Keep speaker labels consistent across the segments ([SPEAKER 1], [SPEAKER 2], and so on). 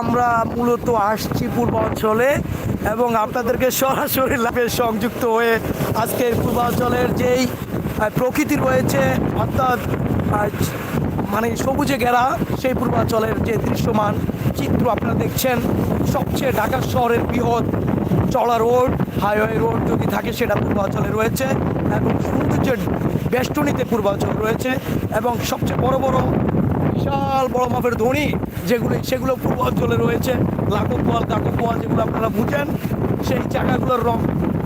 [SPEAKER 1] আমরা মূলত আসছি পূর্বাঞ্চলে এবং আপনাদেরকে সরাসরি লাভে সংযুক্ত হয়ে আজকের পূর্বাঞ্চলের যেই প্রকৃতি রয়েছে, অর্থাৎ মানে সবুজে ঘেরা সেই পূর্বাঞ্চলের যে দৃশ্যমান চিত্র আপনারা দেখছেন, সবচেয়ে ঢাকা শহরের বৃহৎ চড়া রোড, হাইওয়ে রোড যদি থাকে সেটা পূর্বাঞ্চলে রয়েছে এবং সৌন্দর্যের বেষ্টনীতে পূর্বাঞ্চল রয়েছে এবং সবচেয়ে বড় বড় বিশাল বড় মাপের ধনী যেগুলো সেগুলো পূর্ব অঞ্চলে রয়েছে। লাখো পোয়াল কাকো পোয়াল যেগুলো আপনারা বুঝেন সেই জায়গাগুলোর রং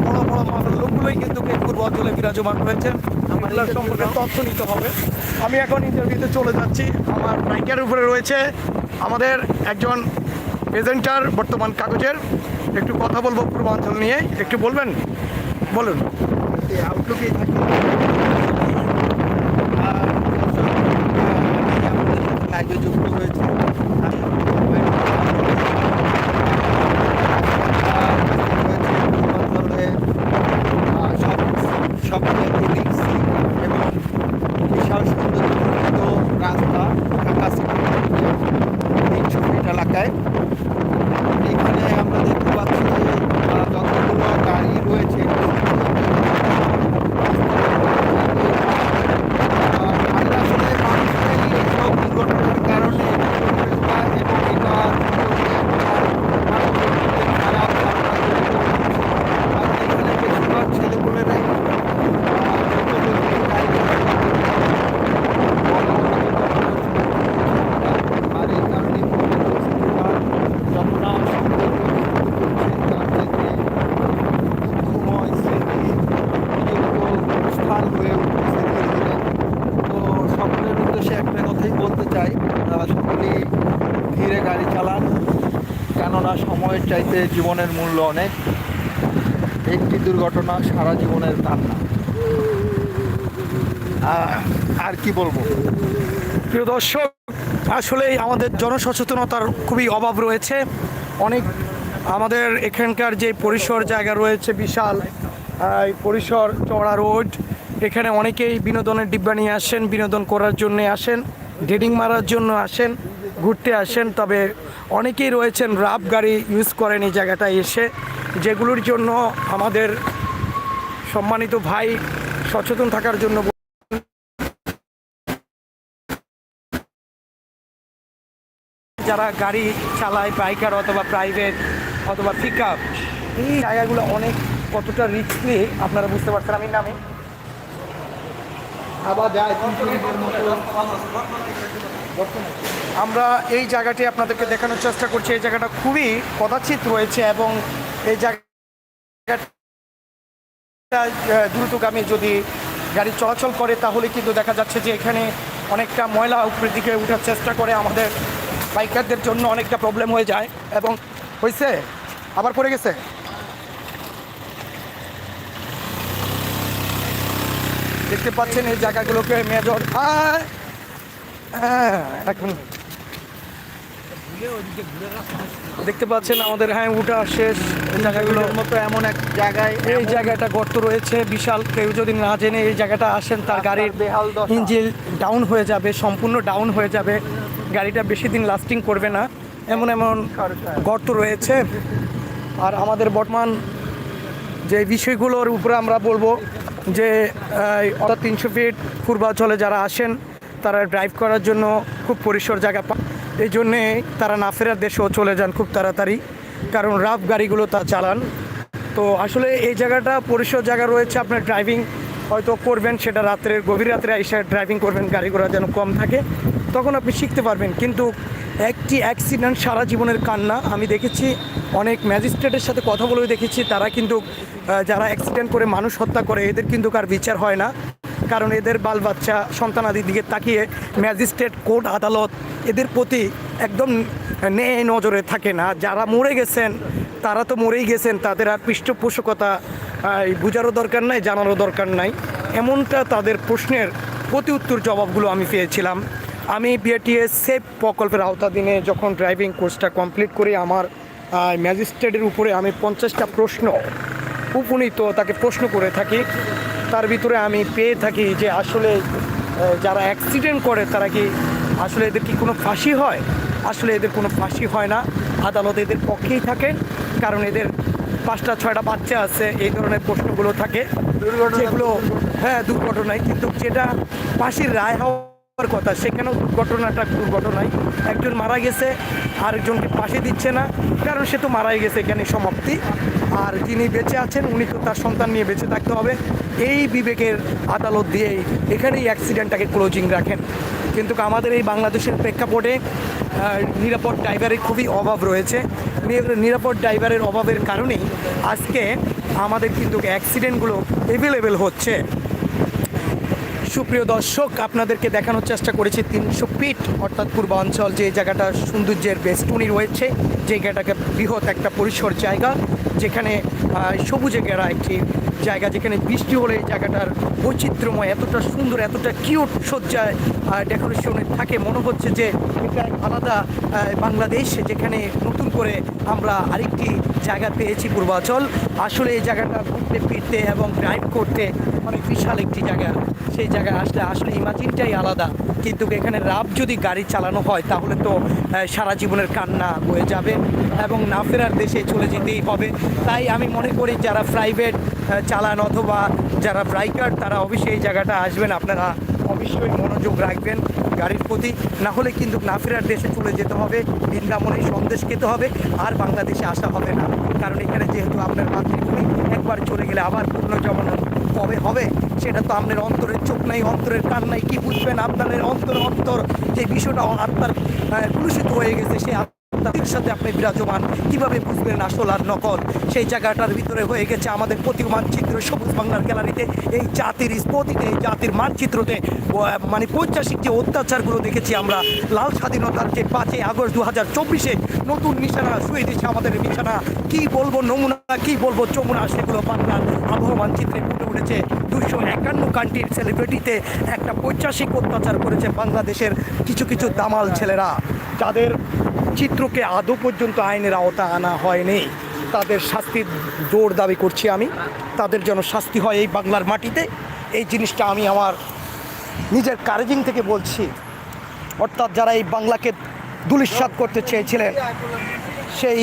[SPEAKER 1] বড় বড় মাপের লোকগুলোই কিন্তু এই পূর্বাঞ্চলে বিরাজমান রয়েছেন। এগুলোর সম্পর্কে তথ্য নিতে হবে। আমি এখন ইন্টারভিউতে চলে যাচ্ছি। আমার বাইকের উপরে রয়েছে আমাদের একজন প্রেজেন্টার বর্তমান কাগজের। একটু কথা বলব পূর্বাঞ্চল নিয়ে। একটু বলবেন? বলুন।
[SPEAKER 2] আউটলুকেই থাকি আগে যুক্ত হয়েছে রাস্তা এলাকায় এখানে আমরা দেখতে পাচ্ছি যে আহ, যতগুলো গাড়ি রয়েছে আহ, আমি আসলে মানুষের এইসব দুর্ঘটনার কারণে দুর্ঘটনা এবং এটা খারাপ ধারণা তৈরি করে। আর এখানে বেশিরভাগ ছেলেপুলেরাই আহ, দ্রুতগতিতে গাড়ি চালায়। আর এই কারণে যমুনা দুঃখময় স্মৃতি বিজড়িত স্থান হয়ে উঠতেছে ধীরে ধীরে তো সকলের উদ্দেশ্যে একটা কথাই বলতে চাই আপনারা সকলেই ধীরে গাড়ি চালান কেননা সময়ের চাইতে জীবনের মূল্য অনেক। একটি দুর্ঘটনা সারা জীবনের কান্না। আর কি বলব?
[SPEAKER 1] প্রিয় দর্শক, আসলেই আমাদের জনসচেতনতার খুবই অভাব রয়েছে। অনেক আমাদের এখানকার যে পরিসর জায়গা রয়েছে, বিশাল এই পরিসর চড়া রোড, এখানে অনেকেই বিনোদনের ডিব্বা নিয়ে আসেন, বিনোদন করার জন্য আসেন ডেডিং মারার জন্য আসেন। ঘুরতে আসেন, তবে অনেকেই রয়েছেন, রাফ গাড়ি ইউজ করেন এই জায়গাটায় এসে, যেগুলোর জন্য আমাদের সম্মানিত ভাই সচেতন থাকার জন্য যারা গাড়ি চালায় বাইকার অথবা প্রাইভেট অথবা পিক আপ এই জায়গাগুলো অনেক কতটা রিস্কলি আপনারা বুঝতে পারছেন আমি নামে।
[SPEAKER 2] আবার মতো।
[SPEAKER 1] আমরা এই জায়গাটি আপনাদেরকে দেখানোর চেষ্টা করছি। এই জায়গাটা খুবই কদাচিত রয়েছে এবং এই জায়গাটা আহ, দ্রুতগামী যদি গাড়ি চলাচল করে তাহলে কিন্তু দেখা যাচ্ছে যে এখানে অনেকটা ময়লা উপরের দিকে উঠার চেষ্টা করে। আমাদের বাইকারদের জন্য অনেকটা প্রবলেম হয়ে যায়। এবং হয়েছে? আবার পড়ে গেছে? দেখতে পাচ্ছেন এই জায়গাগুলোকে মেজর হ্যাঁ মিনিট দেখতে পাচ্ছেন আমাদের হ্যাঁ উঠা শেষ। এই জায়গাগুলো
[SPEAKER 2] মতো এমন এক জায়গায়
[SPEAKER 1] এই জায়গাটা গর্ত রয়েছে। বিশাল কেউ যদি না জেনে এই জায়গাটা আসেন তার গাড়ির। ইঞ্জিন ডাউন হয়ে যাবে সম্পূর্ণ ডাউন হয়ে যাবে। গাড়িটা বেশি দিন লাস্টিং করবে না। এমন এমন গর্ত রয়েছে। আর আমাদের বর্তমান যে বিষয়গুলোর উপরে আমরা বলব যে অর্থাৎ তিনশো ফিট পূর্বাঞ্চলে যারা আসেন তারা ড্রাইভ করার জন্য খুব পরিসর জায়গা পান এই জন্যে তারা না ফেরার দেশেও চলে যান খুব তাড়াতাড়ি, কারণ রাফ গাড়িগুলো তা চালান। তো আসলে এই জায়গাটা পরিসর জায়গা রয়েছে, আপনার ড্রাইভিং হয়তো করবেন সেটা রাত্রের গভীর রাত্রে এসে ড্রাইভিং করবেন, গাড়ি ঘোড়া যেন কম থাকে, তখন আপনি শিখতে পারবেন। কিন্তু একটি অ্যাক্সিডেন্ট সারা জীবনের কান্না, আমি দেখেছি অনেক ম্যাজিস্ট্রেটের সাথে কথা বলেও দেখেছি, তারা কিন্তু যারা অ্যাক্সিডেন্ট করে মানুষ হত্যা করে, এদের কিন্তু কার বিচার হয় না। কারণ এদের বাল বাচ্চা সন্তানাদির দিকে তাকিয়ে ম্যাজিস্ট্রেট কোর্ট আদালত এদের প্রতি একদম ন্যায় নজরে থাকে না। যারা মরে গেছেন, তারা তো মরেই গেছেন, তাদের আর পৃষ্ঠপোষকতা বোঝারও দরকার নাই, জানারও দরকার নাই। এমনটা তাদের প্রশ্নের প্রতি উত্তর জবাবগুলো আমি পেয়েছিলাম। আমি বিএটিএস সেফ প্রকল্পের আওতাধীনে যখন ড্রাইভিং কোর্সটা কমপ্লিট করি আমার ম্যাজিস্ট্রেটের উপরে আমি পঞ্চাশটা প্রশ্ন, উপনীত তাকে প্রশ্ন করে থাকি। তার ভিতরে আমি পেয়ে থাকি যে আসলে যারা অ্যাক্সিডেন্ট করে তারা কি আসলে এদের কি কোনো ফাঁসি হয়? আসলে এদের কোনো ফাঁসি হয় না। আদালত এদের পক্ষেই থাকেন কারণ এদের পাঁচটা ছয়টা বাচ্চা আছে এই ধরনের প্রশ্নগুলো থাকে। যেগুলো হ্যাঁ দুর্ঘটনায়। কিন্তু যেটা ফাঁসির রায় হওয়ার কথা সেখানেও দুর্ঘটনাটা দুর্ঘটনায়। একজন মারা গেছে আরেকজনকে ফাঁসি দিচ্ছে না কারণ সে তো মারাই গেছে এখানে সমাপ্তি। আর যিনি বেঁচে আছেন, উনি তো তার সন্তান নিয়ে বেঁচে থাকতে হবে। এই বিবেকের আদালত দিয়েই এখানেই অ্যাক্সিডেন্টটাকে ক্লোজিং রাখেন। কিন্তু আমাদের এই বাংলাদেশের প্রেক্ষাপটে নিরাপদ ড্রাইভারের খুবই অভাব রয়েছে। নিরাপদ ড্রাইভারের অভাবের কারণেই আজকে আমাদের কিন্তু অ্যাক্সিডেন্টগুলো এভেলেবেল হচ্ছে। সুপ্রিয় দর্শক, আপনাদেরকে দেখানোর চেষ্টা করেছি তিনশো ফিট অর্থাৎ পূর্বাঞ্চল যে জায়গাটা সৌন্দর্যের বেষ্টনী রয়েছে, যে জায়গাটাকে বৃহৎ একটা পরিসর জায়গা। যেখানে সবুজে ঘেরা একটি জায়গা, যেখানে বৃষ্টি হলে জায়গাটার বৈচিত্র্যময়, এতটা সুন্দর, এতটা কিউট সজ্জায় ডেকোরেশনে থাকে। মনে হচ্ছে যে এটা আলাদা বাংলাদেশ, যেখানে নতুন করে আমরা আরেকটি জায়গা পেয়েছি পূর্বাচল। আসলে এই জায়গাটা ঘুরতে, ফিরতে এবং ড্রাইভ করতে অনেক বিশাল একটি জায়গা। সেই জায়গায় আসলে আসলে ইমাজিনটাই আলাদা। কিন্তু এখানে রাব যদি গাড়ি চালানো হয়, তাহলে তো সারা জীবনের কান্না বয়ে যাবে এবং না ফেরার দেশে চলে যেতেই হবে। তাই আমি মনে করি যারা প্রাইভেট চালান অথবা যারা বাইকার তারা অবশ্যই এই জায়গাটা আসবেন। আপনারা অবশ্যই মনোযোগ রাখবেন গাড়ির প্রতি। না হলে কিন্তু না ফেরার দেশে চলে যেতে হবে বৃন্দাবনে সন্দেশ খেতে হবে, আর বাংলাদেশে আসা হবে না। কারণ এখানে যেহেতু আপনার মাতৃভূমি, একবার চলে গেলে আবার পুনর্জন্ম কবে হবে? সেটা তো আপনার অন্তরের চোখ নাই, অন্তরের কান নাই, কি বুঝবেন? আপনাদের অন্তর অন্তর যে বিষয়টা আত্মার কলুষিত হয়ে গেছে, সে আত্মার সাথে আপনি বিরাজমান। কীভাবে বুঝবেন আসল আর নকল? সেই জায়গাটার ভিতরে হয়ে গেছে আমাদের প্রতি মানচিত্র সবুজ বাংলার গ্যালারিতে। এই জাতির স্পতিতে এই জাতির মানচিত্রতে মানে পৈশাসিক যে অত্যাচারগুলো দেখেছি আমরা, লাল স্বাধীনতার যে পাঁচই আগস্ট দু হাজার চব্বিশে নতুন নিশানা শুয়ে দিচ্ছে আমাদের বিছানা কি বলব নমুনা, কি বলব চমুনা সেগুলো বাংলার আবহাওয়া মানচিত্রে ফুটে উঠেছে। দুশো একান্ন কান্ট্রির সেলিব্রিটিতে একটা পৈশাসিক অত্যাচার করেছে বাংলাদেশের কিছু কিছু দামাল ছেলেরা। যাদের চিত্রকে আদৌ পর্যন্ত আইনের আওতা আনা হয়নি। তাদের শাস্তির জোর দাবি করছি আমি। তাদের যেন শাস্তি হয় এই বাংলার মাটিতে। এই জিনিসটা আমি আমার নিজের কারেজিং থেকে বলছি। অর্থাৎ যারা এই বাংলাকে দুলিশ্বাত করতে চেয়েছিলেন, সেই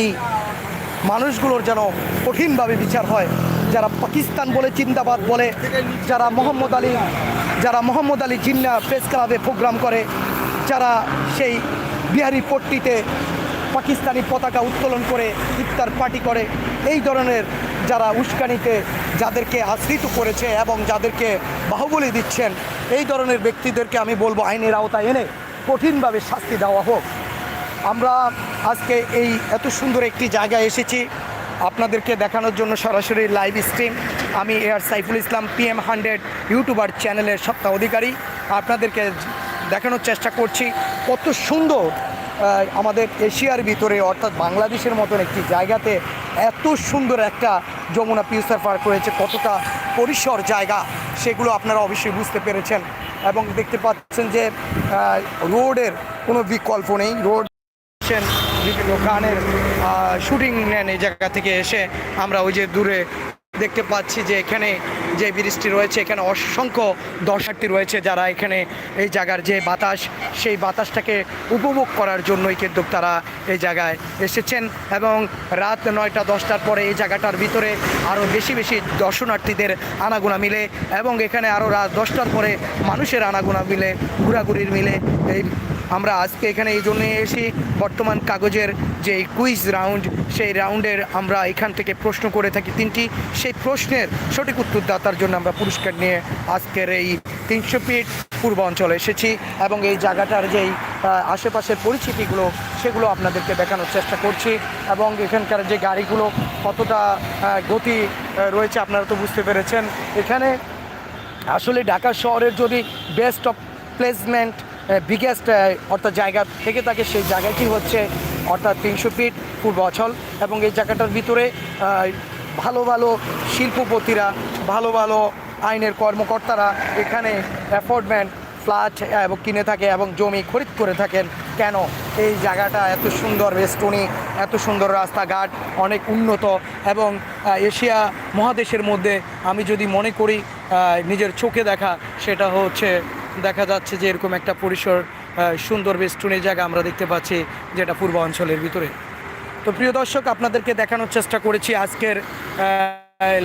[SPEAKER 1] মানুষগুলোর যেন কঠিনভাবে বিচার হয়। যারা পাকিস্তান বলে চিন্তাবাদ বলে, যারা মোহাম্মদ আলী, যারা মোহাম্মদ আলী জিন্না প্রেস ক্লাবে প্রোগ্রাম করে, যারা সেই বিহারি পট্টিতে পাকিস্তানি পতাকা উত্তোলন করে ইফতার পার্টি করে। এই ধরনের যারা উস্কানিতে যাদেরকে আশ্রিত করেছে এবং যাদেরকে বাহুবলী দিচ্ছেন, এই ধরনের ব্যক্তিদেরকে আমি বলব আইনের আওতায় এনে কঠিনভাবে শাস্তি দেওয়া হোক। আমরা আজকে এই এত সুন্দর একটি জায়গায় এসেছি। আপনাদেরকে দেখানোর জন্য সরাসরি লাইভ স্ট্রিম আমি air Saiful Islam PM hundred YouTuber চ্যানেলের সত্তা অধিকারী। আপনাদেরকে দেখানোর চেষ্টা করছি। কত সুন্দর আমাদের এশিয়ার ভিতরে, অর্থাৎ বাংলাদেশের মতন একটি জায়গাতে এত সুন্দর একটা যমুনা পিউসার পার্ক রয়েছে, কতটা পরিসর জায়গা, সেগুলো আপনারা অবশ্যই বুঝতে পেরেছেন। এবং দেখতে পাচ্ছেন যে রোডের কোনো বিকল্প নেই। রোড বিভিন্ন গানের শুটিং নেন এই জায়গা থেকে এসে আমরা ওই যে দূরে দেখতে পাচ্ছি যে এখানে যে ব্রিজটি রয়েছে, এখানে অসংখ্য দর্শার্থী রয়েছে যারা এখানে এই জায়গার যে বাতাস, সেই বাতাসটাকে উপভোগ করার জন্যই কিন্তু তারা এই জায়গায় এসেছেন এবং রাত নয়টা, দশটার পরে এই জায়গাটার ভিতরে আরও বেশি বেশি দর্শনার্থীদের আনাগোনা মিলে এবং এখানে আরও রাত দশটার পরে মানুষের আনাগোনা মিলে, ঘোরাঘুরির মিলে এই আমরা আজকে এখানে এই জন্যই এসি বর্তমান কাগজের যে কুইজ রাউন্ড সেই রাউন্ডের আমরা এখান থেকে প্রশ্ন করে থাকি তিনটি। সেই প্রশ্নের সঠিক উত্তরদাতার জন্য আমরা পুরস্কার নিয়ে আজকের এই তিনশো ফিট পূর্ব অঞ্চলে এসেছি এবং এই জায়গাটার যেই আশেপাশের পরিচিতিগুলো, সেগুলো আপনাদেরকে দেখানোর চেষ্টা করছি এবং এখানকার যে গাড়িগুলো কতটা গতি রয়েছে আপনারা তো বুঝতে পেরেছেন। এখানে আসলে ঢাকা শহরের যদি বেস্ট অফ প্লেসমেন্ট বিগেস্ট অর্থাৎ জায়গা থেকে থাকে সেই জায়গাটি হচ্ছে, অর্থাৎ তিনশো ফিট পূর্বাচল এবং এই জায়গাটার ভিতরে ভালো ভালো শিল্পপতিরা, ভালো ভালো আইনের কর্মকর্তারা এখানে অ্যাফোর্ডমেন্ট ফ্ল্যাট এবং কিনে থাকে এবং জমি খরিদ করে থাকেন। কেন? এই জায়গাটা এত সুন্দর বেষ্টনী, এত সুন্দর রাস্তাঘাট, অনেক উন্নত এবং এশিয়া মহাদেশের মধ্যে আমি যদি মনে করি নিজের চোখে দেখা, সেটা হচ্ছে দেখা যাচ্ছে যে এরকম একটা পরিসর সুন্দর বেষ্টনী জায়গা আমরা দেখতে পাচ্ছি যেটা পূর্ব অঞ্চলের ভিতরে। তো প্রিয় দর্শক, আপনাদেরকে দেখানোর চেষ্টা করেছি আজকের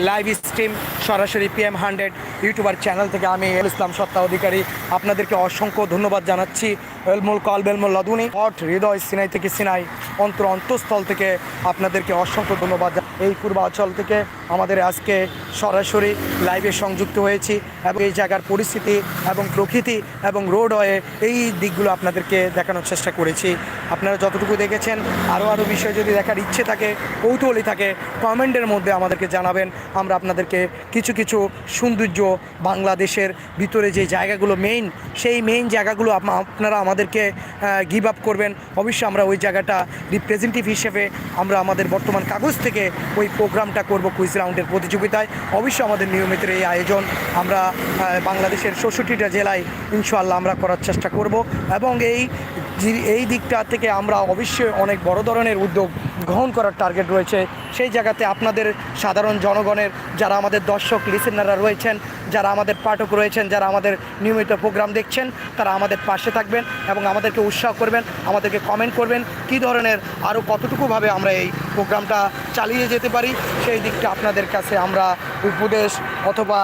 [SPEAKER 1] লাইভ স্ট্রিম সরাসরি পিএম হান্ড্রেড ইউটিউবার চ্যানেল থেকে আমি এল ইসলাম সত্তা অধিকারী। আপনাদেরকে অসংখ্য ধন্যবাদ জানাচ্ছি। এলমুল কল বেলমুল লদুনি। হট হৃদয় সিনাই থেকে সিনাই, অন্তর অন্তঃস্থল থেকে আপনাদেরকে অসংখ্য ধন্যবাদ। এই পূর্বাঞ্চল থেকে আমাদের আজকে সরাসরি লাইভে সংযুক্ত হয়েছি এবং এই জায়গার পরিস্থিতি এবং প্রকৃতি এবং রোড হয়ে এই দিকগুলো আপনাদেরকে দেখানোর চেষ্টা করেছি। আপনারা যতটুকু দেখেছেন, আরও আরও বিষয় যদি দেখার ইচ্ছে থাকে, কৌতূহলী থাকে, কমেন্টের মধ্যে আমাদেরকে জানাবেন। আমরা আপনাদেরকে কিছু কিছু সৌন্দর্য বাংলাদেশের ভিতরে যে জায়গাগুলো মেইন সেই মেইন জায়গাগুলো আপ- আপনারা আমাদেরকে গিভ আপ করবেন। অবশ্যই আমরা ওই জায়গাটা রিপ্রেজেন্টেটিভ হিসেবে আমরা আমাদের বর্তমান কাগজ থেকে ওই প্রোগ্রামটা করব কুইজ রাউন্ডের প্রতিযোগিতায়। অবশ্যই আমাদের নিয়মিত এই আয়োজন আমরা বাংলাদেশের ষষ্ঠীটা জেলায় ইনশাআল্লাহ আমরা করার চেষ্টা করব। এবং এই এই দিকটা থেকে আমরা অবশ্যই অনেক বড় ধরনের উদ্যোগ গ্রহণ করার টার্গেট রয়েছে। সেই জায়গাতে আপনাদের সাধারণ জনগণের, যারা আমাদের দর্শক লিসেনাররা রয়েছেন যারা আমাদের পাঠক রয়েছেন, যারা আমাদের নিয়মিত প্রোগ্রাম দেখছেন, তারা আমাদের পাশে থাকবেন এবং আমাদেরকে উৎসাহ করবেন, আমাদেরকে কমেন্ট করবেন কী ধরনের আরও কতটুকুভাবে আমরা এই প্রোগ্রামটা চালিয়ে যেতে পারি, সেই দিকটা আপনাদের কাছে আমরা উপদেশ অথবা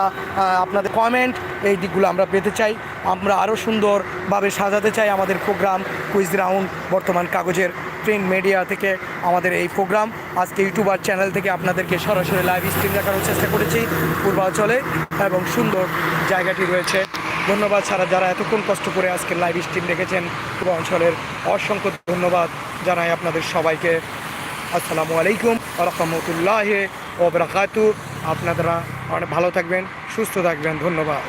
[SPEAKER 1] আপনাদের কমেন্ট এই দিকগুলো আমরা পেতে চাই। আমরা আরও সুন্দরভাবে সাজাতে চাই আমাদের প্রোগ্রাম কুইজ রাউন্ড বর্তমান কাগজের প্রিন্ট মিডিয়া থেকে আমাদের এই প্রোগ্রাম। আজকে ইউটিউবার চ্যানেল থেকে আপনাদেরকে সরাসরি লাইভ স্ট্রিম দেখানোর চেষ্টা করেছি। পূর্বাঞ্চলে এবং সুন্দর জায়গাটি রয়েছে। ধন্যবাদ সারা যারা এতক্ষণ কষ্ট করে আজকে লাইভ স্ট্রিম দেখেছেন, পূর্বাঞ্চলের অসংখ্য ধন্যবাদ জানাই আপনাদের সবাইকে। আসসালামু আলাইকুম রহমতুল্লাহ ও বরাকাতু আপনারা অনেক ভালো থাকবেন, সুস্থ থাকবেন, ধন্যবাদ।